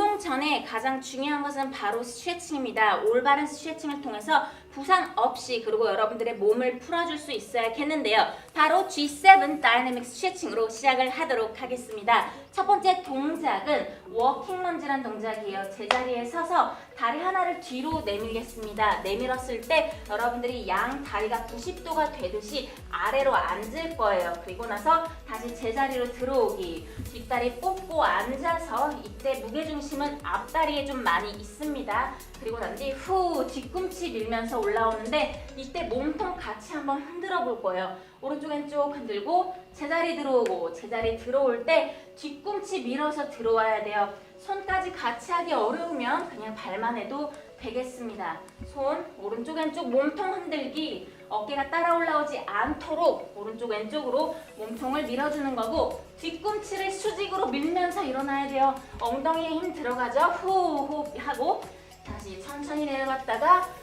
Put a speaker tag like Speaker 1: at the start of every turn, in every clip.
Speaker 1: 운동 전에 가장 중요한 것은 바로 스트레칭입니다. 올바른 스트레칭을 통해서 부상 없이 그리고 여러분들의 몸을 풀어줄 수 있어야겠는데요. 바로 G7 다이내믹 스트레칭으로 시작을 하도록 하겠습니다. 첫 번째 동작은 워킹 런지란 동작이에요. 제자리에 서서 다리 하나를 뒤로 내밀겠습니다. 내밀었을 때 여러분들이 양 다리가 90도가 되듯이 아래로 앉을 거예요. 그리고 나서 다시 제자리로 들어오기. 뒷다리 뽑고 앉아서 이때 무게중심은 앞다리에 좀 많이 있습니다. 그리고 난 뒤 후 뒤꿈치 밀면서 올라오는데 이때 몸통 같이 한번 흔들어 볼 거예요. 오른쪽 왼쪽 흔들고 제자리 들어오고 제자리 들어올 때 뒤꿈치 밀어서 들어와야 돼요. 손까지 같이 하기 어려우면 그냥 발만 해도 되겠습니다. 손 오른쪽 왼쪽 몸통 흔들기 어깨가 따라 올라오지 않도록 오른쪽 왼쪽으로 몸통을 밀어주는 거고 뒤꿈치를 수직으로 밀면서 일어나야 돼요. 엉덩이에 힘 들어가죠. 후 호흡 하고 다시 천천히 내려갔다가 후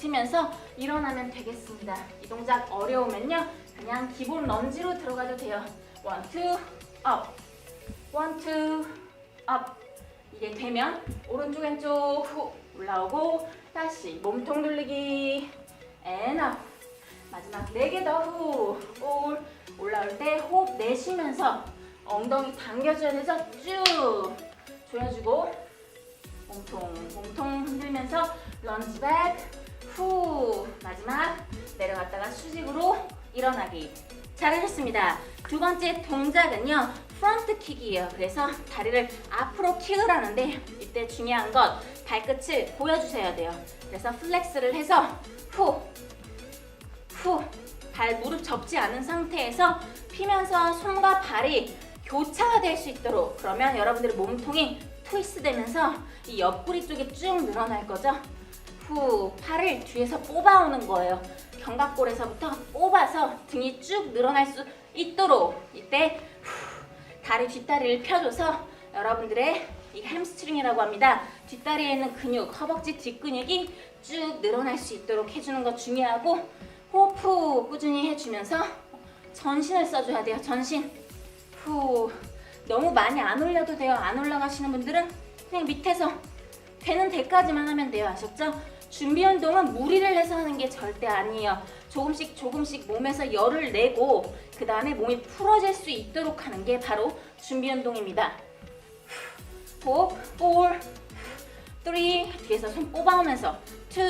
Speaker 1: 뱉으면서 일어나면 되겠습니다. 이 동작 어려우면요. 그냥 기본 런지로 들어가도 돼요. 원, 투, 업. 원, 투, 업. 이게 되면 오른쪽 왼쪽 후 올라오고 다시 몸통 돌리기 앤 업. 마지막 네 개 더 후. 올 올라올 때 호흡 내쉬면서 엉덩이 당겨줘야 돼서 쭉 조여주고 몸통 몸통 흔들면서 런지 백 후. 마지막 내려갔다가 수직으로 일어나기. 잘하셨습니다. 두 번째 동작은요. 프런트 킥이에요. 그래서 다리를 앞으로 킥을 하는데 이때 중요한 건 발끝을 보여주셔야 돼요. 그래서 플렉스를 해서 후, 후, 발 무릎 접지 않은 상태에서 피면서 손과 발이 교차가 될 수 있도록 그러면 여러분들의 몸통이 트위스트 되면서 이 옆구리 쪽에 쭉 늘어날 거죠. 후, 팔을 뒤에서 뽑아오는 거예요. 견갑골에서부터 뽑아서 등이 쭉 늘어날 수 있도록 이때 후, 다리 뒷다리를 펴줘서 여러분들의 이 햄스트링이라고 합니다. 뒷다리에 있는 근육, 허벅지 뒷근육이 쭉 늘어날 수 있도록 해주는 거 중요하고 호흡 꾸준히 해주면서 전신을 써줘야 돼요. 전신. 후. 너무 많이 안 올려도 돼요. 안 올라가시는 분들은 그냥 밑에서 되는 데까지만 하면 돼요. 아셨죠? 준비 운동은 무리를 해서 하는 게 절대 아니에요. 조금씩 조금씩 몸에서 열을 내고 그 다음에 몸이 풀어질 수 있도록 하는 게 바로 준비 운동입니다. 호흡, 4, 3, 뒤에서 손 뽑아오면서 2,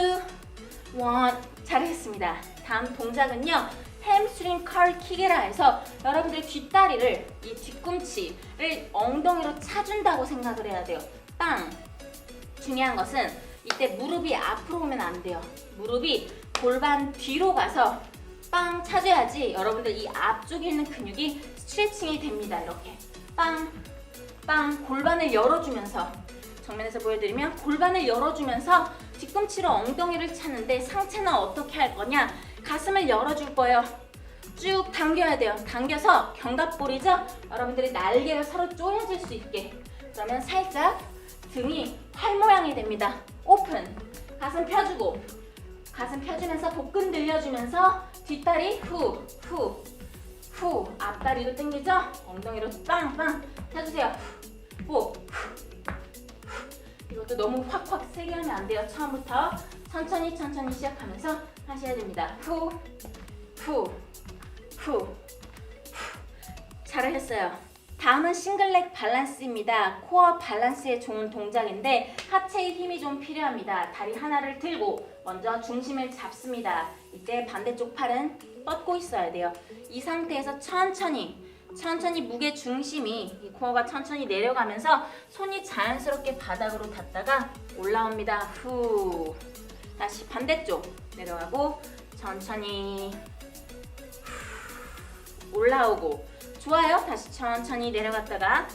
Speaker 1: 1, 잘했습니다. 다음 동작은요. 햄스트링 컬 킥이라 해서 여러분들 뒷다리를 이 뒤꿈치를 엉덩이로 차준다고 생각을 해야 돼요. 빵! 중요한 것은 이때 무릎이 앞으로 오면 안 돼요. 무릎이 골반 뒤로 가서 빵 차줘야지 여러분들 이 앞쪽에 있는 근육이 스트레칭이 됩니다. 이렇게 빵, 빵 골반을 열어주면서 정면에서 보여드리면 골반을 열어주면서 뒤꿈치로 엉덩이를 차는데 상체는 어떻게 할 거냐? 가슴을 열어줄 거예요. 쭉 당겨야 돼요. 당겨서 견갑골이죠? 여러분들이 날개가 서로 조여질 수 있게. 그러면 살짝 등이 활 모양이 됩니다. 오픈. 가슴 펴주고. 가슴 펴주면서 복근 늘려주면서 뒷다리 후, 후, 후. 앞다리도 당기죠? 엉덩이로 빵빵 펴주세요. 후, 후. 이것도 너무 확확 세게 하면 안 돼요. 처음부터 천천히 천천히 시작하면서 하셔야 됩니다. 후, 후, 후, 후. 잘하셨어요. 다음은 싱글렉 밸런스입니다. 코어 밸런스에 좋은 동작인데 하체에 힘이 좀 필요합니다. 다리 하나를 들고 먼저 중심을 잡습니다. 이때 반대쪽 팔은 뻗고 있어야 돼요. 이 상태에서 천천히 천천히 무게 중심이 이 코어가 천천히 내려가면서 손이 자연스럽게 바닥으로 닿다가 올라옵니다. 후. 다시 반대쪽 내려가고 천천히 후. 올라오고 좋아요. 다시 천천히 내려갔다가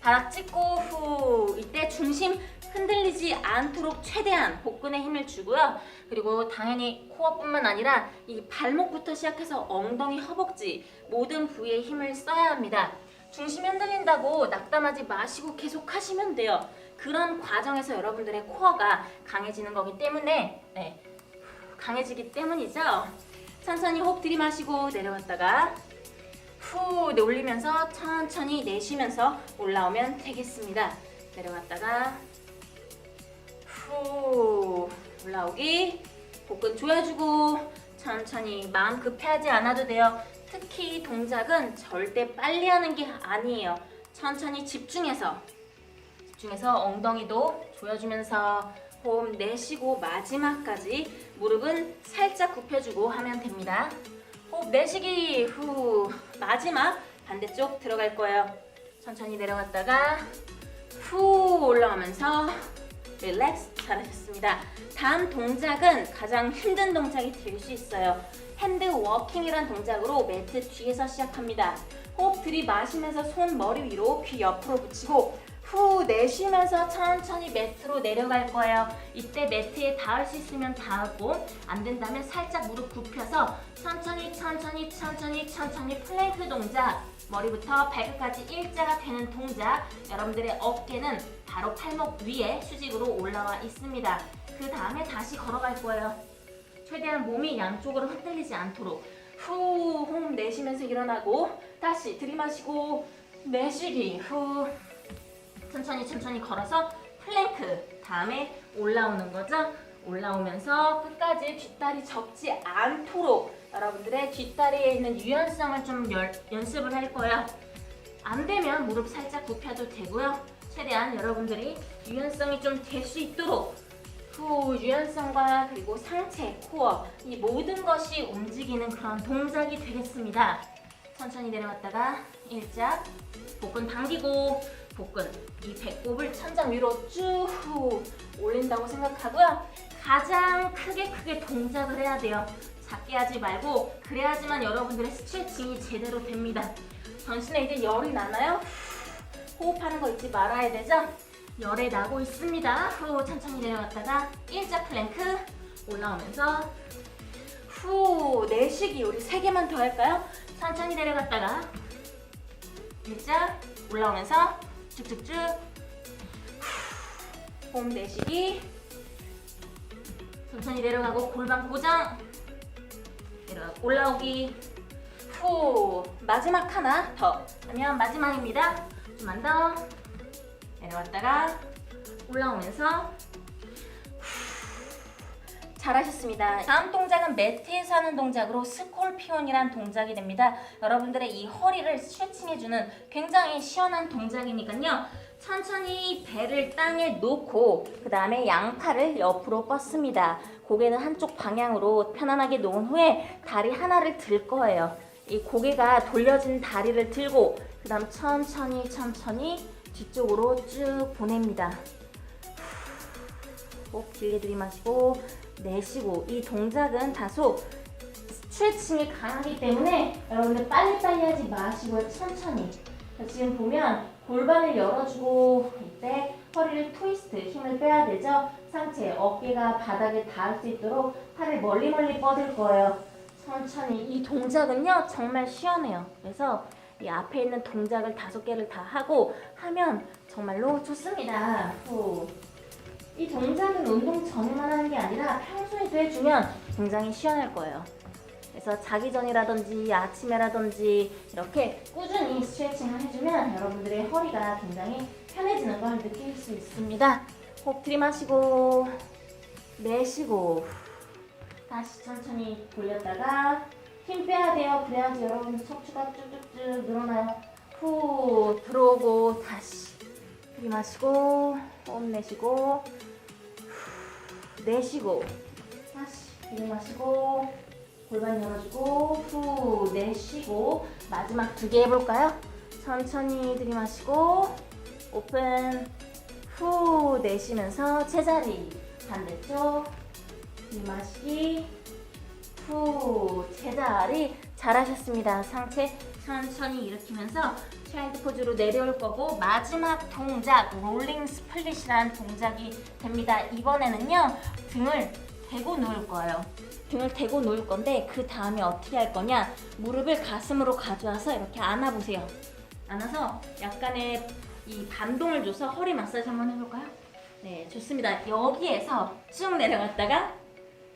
Speaker 1: 바닥 찍고 후. 이때 중심 흔들리지 않도록 최대한 복근에 힘을 주고요. 그리고 당연히 코어뿐만 아니라 이 발목부터 시작해서 엉덩이, 허벅지 모든 부위에 힘을 써야 합니다. 중심이 흔들린다고 낙담하지 마시고 계속 하시면 돼요. 그런 과정에서 여러분들의 코어가 강해지는 거기 때문에 네, 강해지기 때문이죠. 천천히 호흡 들이마시고 내려갔다가 후 네, 올리면서 천천히 내쉬면서 올라오면 되겠습니다. 내려갔다가 후 올라오기 복근 조여주고 천천히 마음 급해하지 않아도 돼요. 특히 이 동작은 절대 빨리 하는 게 아니에요. 천천히 집중해서 집중해서 엉덩이도 조여주면서 호흡 내쉬고 마지막까지 무릎은 살짝 굽혀주고 하면 됩니다. 호흡 내쉬기 후 마지막 반대쪽 들어갈 거예요. 천천히 내려갔다가 후 올라오면서 릴렉스 잘하셨습니다. 다음 동작은 가장 힘든 동작이 될 수 있어요. 핸드 워킹이란 동작으로 매트 뒤에서 시작합니다. 호흡 들이마시면서 손 머리 위로 귀 옆으로 붙이고 후 내쉬면서 천천히 매트로 내려갈 거예요. 이때 매트에 닿을 수 있으면 닿고 안 된다면 살짝 무릎 굽혀서 천천히 천천히 천천히 천천히 플랭크 동작 머리부터 발끝까지 일자가 되는 동작 여러분들의 어깨는 바로 팔목 위에 수직으로 올라와 있습니다. 그 다음에 다시 걸어갈 거예요. 최대한 몸이 양쪽으로 흔들리지 않도록 후 호흡 내쉬면서 일어나고 다시 들이마시고 내쉬기 후 천천히 천천히 걸어서 플랭크 다음에 올라오는 거죠. 올라오면서 끝까지 뒷다리 접지 않도록 여러분들의 뒷다리에 있는 유연성을 좀 열- 연습을 할 거예요. 안 되면 무릎 살짝 굽혀도 되고요. 최대한 여러분들이 유연성이 좀 될 수 있도록 후 유연성과 그리고 상체, 코어 이 모든 것이 움직이는 그런 동작이 되겠습니다. 천천히 내려갔다가 일자 복근 당기고 복근 이 배꼽을 천장 위로 쭉 후, 올린다고 생각하고요. 가장 크게 크게 동작을 해야 돼요. 작게 하지 말고 그래야지만 여러분들의 스트레칭이 제대로 됩니다. 전신에 이제 열이 나나요? 호흡하는 거 잊지 말아야 되죠? 열에 나고 있습니다. 후 천천히 내려갔다가 일자 플랭크 올라오면서 후 내쉬기 우리 세 개만 더 할까요? 천천히 내려갔다가 일자 올라오면서 쭉쭉쭉 후, 호흡 내쉬기. 천천히 내려가고 골반 고정. 내려가 올라오기. 후. 마지막 하나 더. 하면 마지막입니다. 좀만 더. 내려왔다가 올라오면서 잘하셨습니다. 다음 동작은 매트에서 하는 동작으로 스콜피온이란 동작이 됩니다. 여러분들의 이 허리를 스트레칭해주는 굉장히 시원한 동작이니까요. 천천히 배를 땅에 놓고 그 다음에 양팔을 옆으로 뻗습니다. 고개는 한쪽 방향으로 편안하게 놓은 후에 다리 하나를 들 거예요. 이 고개가 돌려진 다리를 들고 그 다음 천천히 천천히 뒤쪽으로 쭉 보냅니다. 꼭 길게 들이마시고 내쉬고 이 동작은 다소 스트레칭이 강하기 때문에 여러분들 빨리빨리 하지 마시고요 천천히. 자, 지금 보면 골반을 열어주고 이때 허리를 트위스트 힘을 빼야 되죠? 상체 어깨가 바닥에 닿을 수 있도록 팔을 멀리 멀리 뻗을 거예요. 천천히. 이 동작은요 정말 시원해요. 그래서 이 앞에 있는 동작을 다섯 개를 다 하고 하면 정말로 좋습니다. 후. 이 동작은 운동 전에만 하는 게 아니라 평소에도 해주면 굉장히 시원할 거예요. 그래서 자기 전이라든지 아침에라든지 이렇게 꾸준히 스트레칭을 해주면 여러분들의 허리가 굉장히 편해지는 걸 느낄 수 있습니다. 호흡 들이마시고 내쉬고 다시 천천히 돌렸다가 힘 빼야 돼요. 그래야지 여러분 척추가 쭉쭉쭉 늘어나요. 후 들어오고 다시 들이마시고 호흡 내쉬고 내쉬고. 다시 들이마시고 골반 열어주고 후 내쉬고. 마지막 두 개 해볼까요? 천천히 들이마시고 오픈 후 내쉬면서 제자리. 반대쪽. 들이마시기 후 제자리 잘하셨습니다 상체 천천히 일으키면서 차일드 포즈로 내려올 거고 마지막 동작 롤링 스플릿이라는 동작이 됩니다. 이번에는요 등을 대고 누울 거예요. 등을 대고 누울 건데 그 다음에 어떻게 할 거냐 무릎을 가슴으로 가져와서 이렇게 안아보세요. 안아서 약간의 이 반동을 줘서 허리 마사지 한번 해볼까요? 네 좋습니다. 여기에서 쭉 내려갔다가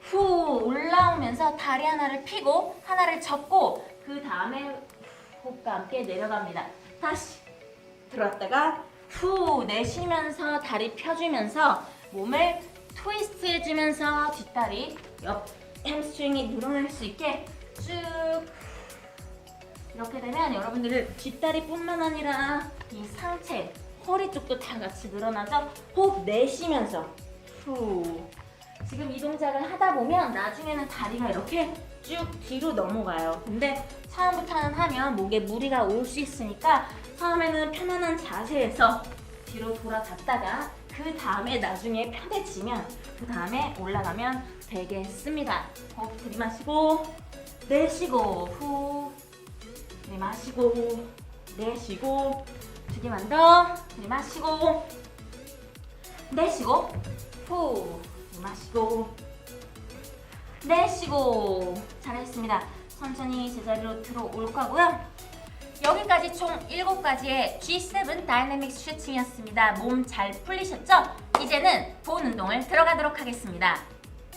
Speaker 1: 후 올라오면서 다리 하나를 펴고 하나를 접고 그 다음에 호흡과 함께 내려갑니다. 다시 들어왔다가 후 내쉬면서 다리 펴주면서 몸을 트위스트 해주면서 뒷다리 옆 햄스트링이 늘어날 수 있게 쭉. 이렇게 되면 여러분들 뒷다리뿐만 아니라 이 상체 허리 쪽도 다 같이 늘어나죠? 호흡 내쉬면서. 후 지금 이 동작을 하다 보면 나중에는 다리가 이렇게 쭉 뒤로 넘어가요. 근데 처음부터는 하면 목에 무리가 올 수 있으니까 처음에는 편안한 자세에서 뒤로 돌아갔다가 그 다음에 나중에 편해지면 그 다음에 올라가면 되겠습니다. 호흡 들이마시고 내쉬고 후 들이마시고 내쉬고 두 개만 더 들이마시고 내쉬고 후 마시고 내쉬고 잘했습니다. 천천히 제자리로 들어올 거고요. 여기까지 총 7가지의 G7 다이내믹 스트레칭이었습니다. 몸 잘 풀리셨죠? 이제는 본 운동을 들어가도록 하겠습니다.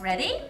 Speaker 1: Ready?